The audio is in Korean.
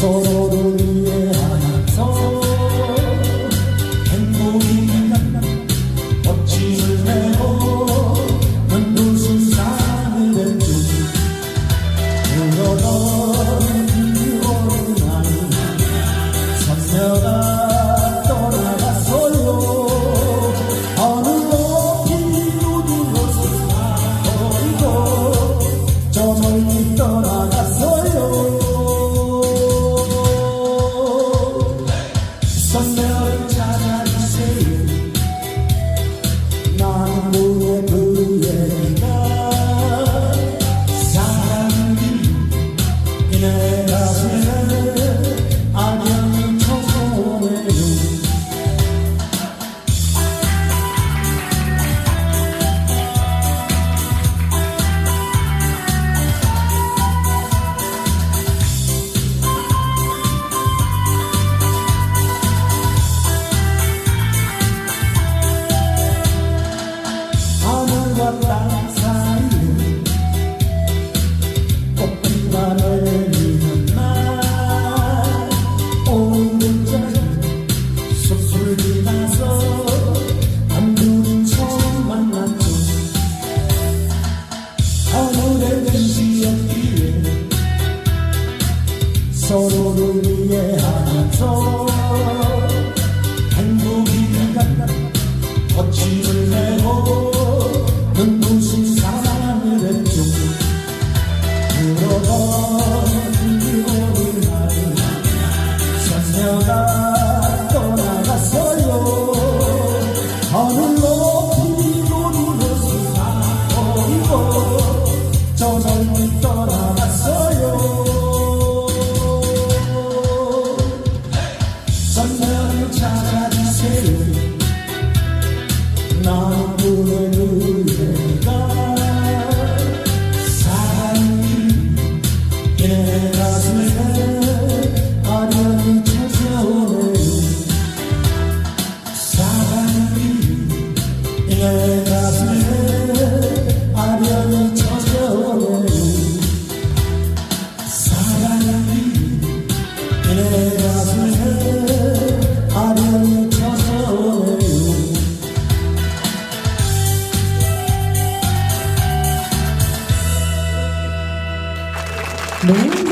错错的你。Yeah, that's me. 서로를 이해하면서 나 Boom.